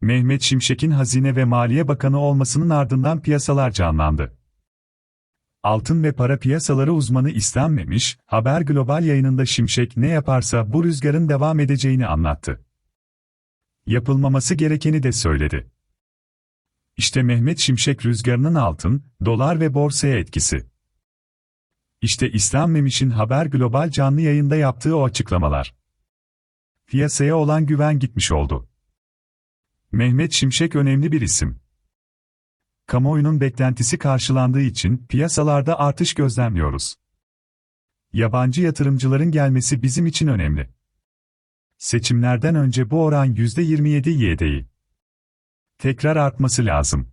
Mehmet Şimşek'in Hazine ve Maliye Bakanı olmasının ardından piyasalar canlandı. Altın ve para piyasaları uzmanı İslam Memiş, Haber Global yayınında Şimşek ne yaparsa bu rüzgarın devam edeceğini anlattı. Yapılmaması gerekeni de söyledi. İşte Mehmet Şimşek rüzgarının altın, dolar ve borsaya etkisi. İşte İslam Memiş'in Haber Global canlı yayında yaptığı o açıklamalar. Piyasaya olan güven gitmiş oldu. Mehmet Şimşek önemli bir isim. Kamuoyunun beklentisi karşılandığı için piyasalarda artış gözlemliyoruz. Yabancı yatırımcıların gelmesi bizim için önemli. Seçimlerden önce bu oran %27 YD'yi. Tekrar artması lazım.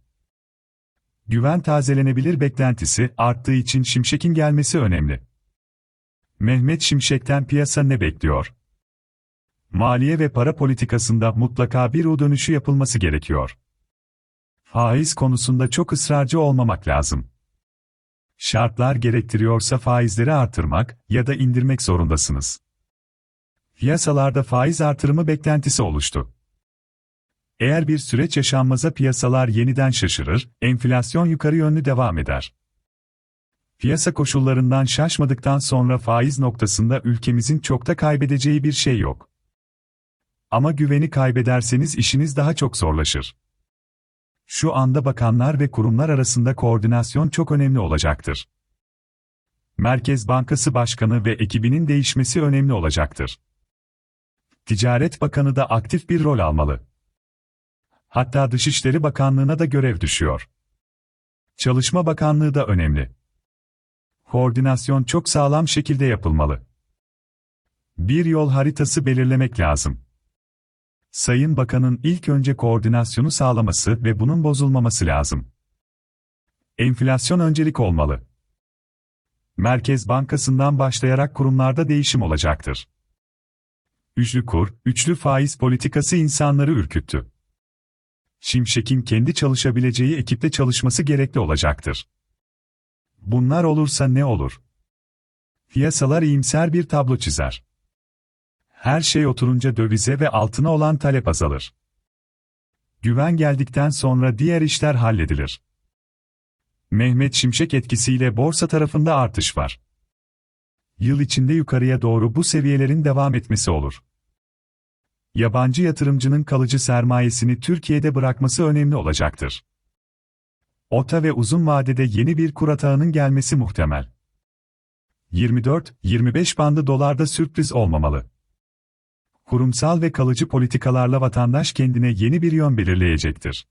Güven tazelenebilir beklentisi arttığı için Şimşek'in gelmesi önemli. Mehmet Şimşek'ten piyasa ne bekliyor? Maliye ve para politikasında mutlaka bir U dönüşü yapılması gerekiyor. Faiz konusunda çok ısrarcı olmamak lazım. Şartlar gerektiriyorsa faizleri artırmak ya da indirmek zorundasınız. Piyasalarda faiz artırımı beklentisi oluştu. Eğer bir süreç yaşanmaza piyasalar yeniden şaşırır, enflasyon yukarı yönlü devam eder. Piyasa koşullarından şaşmadıktan sonra faiz noktasında ülkemizin çok da kaybedeceği bir şey yok. Ama güveni kaybederseniz işiniz daha çok zorlaşır. Şu anda bakanlar ve kurumlar arasında koordinasyon çok önemli olacaktır. Merkez Bankası Başkanı ve ekibinin değişmesi önemli olacaktır. Ticaret Bakanı da aktif bir rol almalı. Hatta Dışişleri Bakanlığı'na da görev düşüyor. Çalışma Bakanlığı da önemli. Koordinasyon çok sağlam şekilde yapılmalı. Bir yol haritası belirlemek lazım. Sayın Bakan'ın ilk önce koordinasyonu sağlaması ve bunun bozulmaması lazım. Enflasyon öncelik olmalı. Merkez Bankası'ndan başlayarak kurumlarda değişim olacaktır. Üçlü kur, üçlü faiz politikası insanları ürküttü. Şimşek'in kendi çalışabileceği ekiple çalışması gerekli olacaktır. Bunlar olursa ne olur? Piyasalar iyimser bir tablo çizer. Her şey oturunca dövize ve altına olan talep azalır. Güven geldikten sonra diğer işler halledilir. Mehmet Şimşek etkisiyle borsa tarafında artış var. Yıl içinde yukarıya doğru bu seviyelerin devam etmesi olur. Yabancı yatırımcının kalıcı sermayesini Türkiye'de bırakması önemli olacaktır. Orta ve uzun vadede yeni bir kur atağının gelmesi muhtemel. 24-25 bandı dolarda sürpriz olmamalı. Kurumsal ve kalıcı politikalarla vatandaş kendine yeni bir yön belirleyecektir.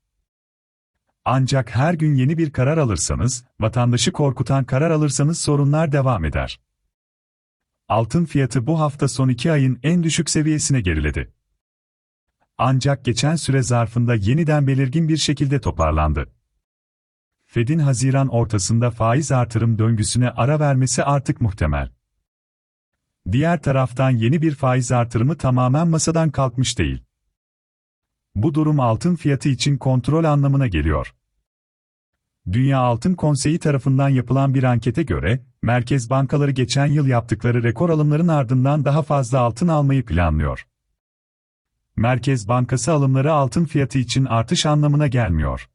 Ancak her gün yeni bir karar alırsanız, vatandaşı korkutan karar alırsanız sorunlar devam eder. Altın fiyatı bu hafta son iki ayın en düşük seviyesine geriledi. Ancak geçen süre zarfında yeniden belirgin bir şekilde toparlandı. Fed'in Haziran ortasında faiz artırım döngüsüne ara vermesi artık muhtemel. Diğer taraftan yeni bir faiz artırımı tamamen masadan kalkmış değil. Bu durum altın fiyatı için kontrol anlamına geliyor. Dünya Altın Konseyi tarafından yapılan bir ankete göre, merkez bankaları geçen yıl yaptıkları rekor alımların ardından daha fazla altın almayı planlıyor. Merkez Bankası alımları altın fiyatı için artış anlamına gelmiyor.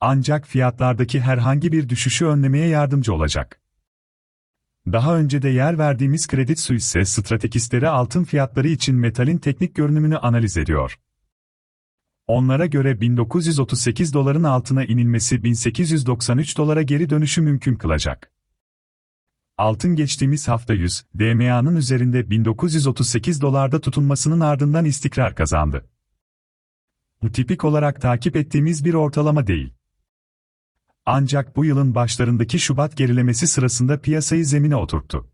Ancak fiyatlardaki herhangi bir düşüşü önlemeye yardımcı olacak. Daha önce de yer verdiğimiz Credit Suisse stratejistleri altın fiyatları için metalin teknik görünümünü analiz ediyor. Onlara göre 1938 doların altına inilmesi 1893 dolara geri dönüşü mümkün kılacak. Altın geçtiğimiz hafta 100, DMA'nın üzerinde 1938 dolarda tutunmasının ardından istikrar kazandı. Bu tipik olarak takip ettiğimiz bir ortalama değil. Ancak bu yılın başlarındaki Şubat gerilemesi sırasında piyasayı zemine oturttu.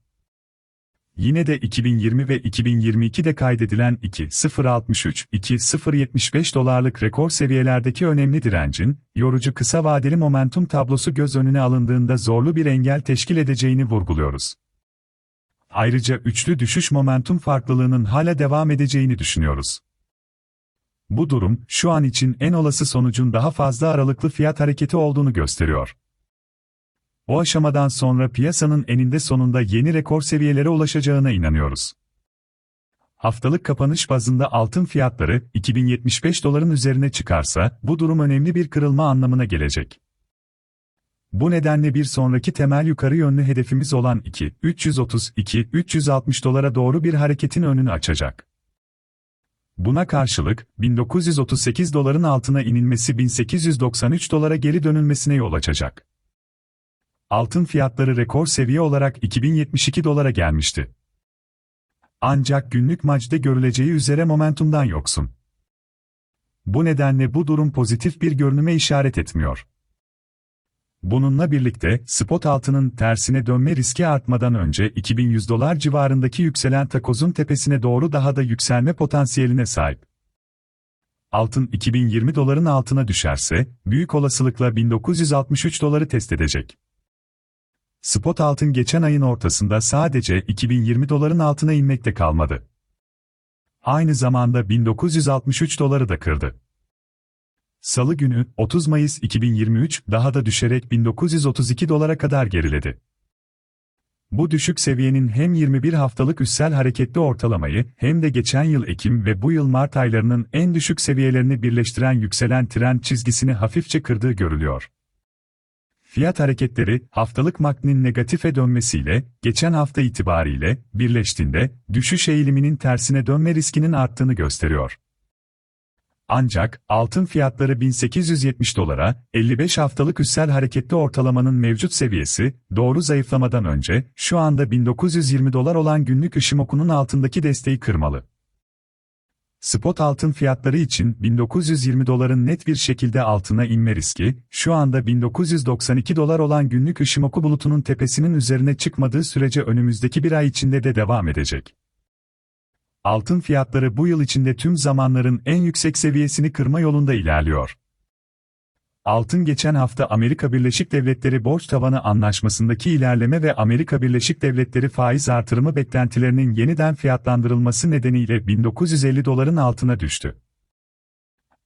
Yine de 2020 ve 2022'de kaydedilen 2.063-2.075 dolarlık rekor seviyelerdeki önemli direncin, yorucu kısa vadeli momentum tablosu göz önüne alındığında zorlu bir engel teşkil edeceğini vurguluyoruz. Ayrıca üçlü düşüş momentum farklılığının hala devam edeceğini düşünüyoruz. Bu durum, şu an için en olası sonucun daha fazla aralıklı fiyat hareketi olduğunu gösteriyor. O aşamadan sonra piyasanın eninde sonunda yeni rekor seviyelere ulaşacağına inanıyoruz. Haftalık kapanış bazında altın fiyatları 2075 doların üzerine çıkarsa bu durum önemli bir kırılma anlamına gelecek. Bu nedenle bir sonraki temel yukarı yönlü hedefimiz olan 2.332-360 dolara doğru bir hareketin önünü açacak. Buna karşılık 1938 doların altına inilmesi 1893 dolara geri dönülmesine yol açacak. Altın fiyatları rekor seviye olarak 2072 dolara gelmişti. Ancak günlük macde görüleceği üzere momentumdan yoksun. Bu nedenle bu durum pozitif bir görünüme işaret etmiyor. Bununla birlikte, spot altının tersine dönme riski artmadan önce 2100 dolar civarındaki yükselen takozun tepesine doğru daha da yükselme potansiyeline sahip. Altın 2020 doların altına düşerse, büyük olasılıkla 1963 doları test edecek. Spot altın geçen ayın ortasında sadece 2020 doların altına inmekte kalmadı. Aynı zamanda 1963 doları da kırdı. Salı günü 30 Mayıs 2023 daha da düşerek 1932 dolara kadar geriledi. Bu düşük seviyenin hem 21 haftalık üssel hareketli ortalamayı hem de geçen yıl Ekim ve bu yıl Mart aylarının en düşük seviyelerini birleştiren yükselen trend çizgisini hafifçe kırdığı görülüyor. Fiyat hareketleri, haftalık MACD'nin negatife dönmesiyle, geçen hafta itibariyle, birleştiğinde, düşüş eğiliminin tersine dönme riskinin arttığını gösteriyor. Ancak, altın fiyatları 1870 dolara, 55 haftalık üssel hareketli ortalamanın mevcut seviyesi, doğru zayıflamadan önce, şu anda 1920 dolar olan günlük ışımokunun altındaki desteği kırmalı. Spot altın fiyatları için 1920 doların net bir şekilde altına inme riski, şu anda 1992 dolar olan günlük ışımoku bulutunun tepesinin üzerine çıkmadığı sürece önümüzdeki bir ay içinde de devam edecek. Altın fiyatları bu yıl içinde tüm zamanların en yüksek seviyesini kırma yolunda ilerliyor. Altın geçen hafta Amerika Birleşik Devletleri borç tavanı anlaşmasındaki ilerleme ve Amerika Birleşik Devletleri faiz artırımı beklentilerinin yeniden fiyatlandırılması nedeniyle 1950 doların altına düştü.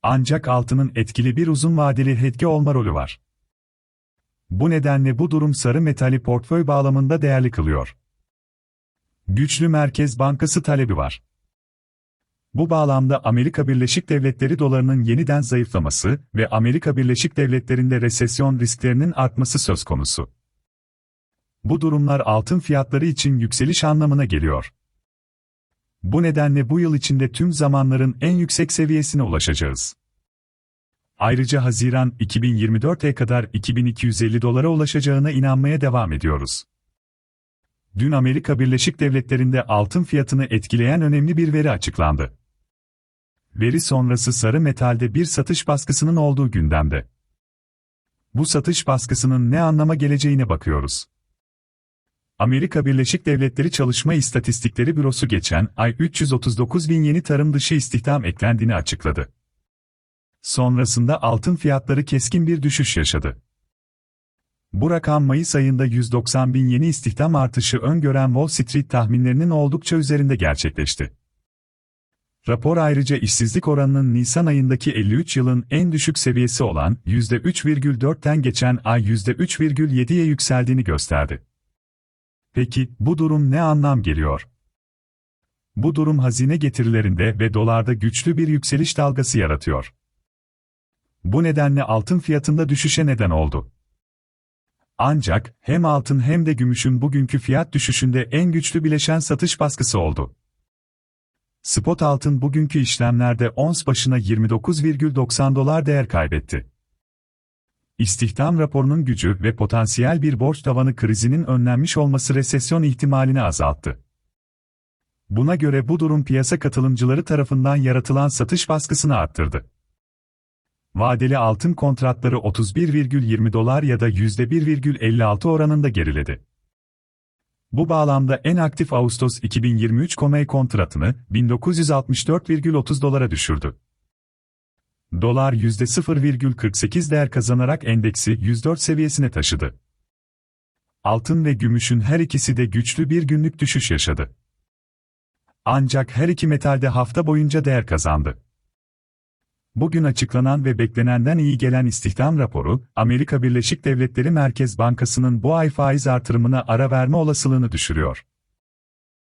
Ancak altının etkili bir uzun vadeli hetke olma rolü var. Bu nedenle bu durum sarı metali portföy bağlamında değerli kılıyor. Güçlü Merkez Bankası talebi var. Bu bağlamda Amerika Birleşik Devletleri dolarının yeniden zayıflaması ve Amerika Birleşik Devletleri'nde resesyon risklerinin artması söz konusu. Bu durumlar altın fiyatları için yükseliş anlamına geliyor. Bu nedenle bu yıl içinde tüm zamanların en yüksek seviyesine ulaşacağız. Ayrıca Haziran 2024'e kadar 2250 dolara ulaşacağına inanmaya devam ediyoruz. Dün Amerika Birleşik Devletleri'nde altın fiyatını etkileyen önemli bir veri açıklandı. Veri sonrası sarı metalde bir satış baskısının olduğu gündemde. Bu satış baskısının ne anlama geleceğine bakıyoruz. Amerika Birleşik Devletleri Çalışma İstatistikleri Bürosu geçen ay 339 bin yeni tarım dışı istihdam eklendiğini açıkladı. Sonrasında altın fiyatları keskin bir düşüş yaşadı. Bu rakam Mayıs ayında 190 bin yeni istihdam artışı öngören Wall Street tahminlerinin oldukça üzerinde gerçekleşti. Rapor ayrıca işsizlik oranının Nisan ayındaki 53 yılın en düşük seviyesi olan %3,4'ten geçen ay %3,7'ye yükseldiğini gösterdi. Peki, bu durum ne anlam geliyor? Bu durum hazine getirilerinde ve dolarda güçlü bir yükseliş dalgası yaratıyor. Bu nedenle altın fiyatında düşüşe neden oldu. Ancak hem altın hem de gümüşün bugünkü fiyat düşüşünde en güçlü bileşen satış baskısı oldu. Spot altın bugünkü işlemlerde ons başına 29,90 dolar değer kaybetti. İstihdam raporunun gücü ve potansiyel bir borç tavanı krizinin önlenmiş olması resesyon ihtimalini azalttı. Buna göre bu durum piyasa katılımcıları tarafından yaratılan satış baskısını arttırdı. Vadeli altın kontratları 31,20 dolar ya da %1,56 oranında geriledi. Bu bağlamda en aktif Ağustos 2023 Comey kontratını 1964,30 dolara düşürdü. Dolar %0,48 değer kazanarak endeksi 104 seviyesine taşıdı. Altın ve gümüşün her ikisi de güçlü bir günlük düşüş yaşadı. Ancak her iki metalde hafta boyunca değer kazandı. Bugün açıklanan ve beklenenden iyi gelen istihdam raporu, Amerika Birleşik Devletleri Merkez Bankası'nın bu ay faiz artırımına ara verme olasılığını düşürüyor.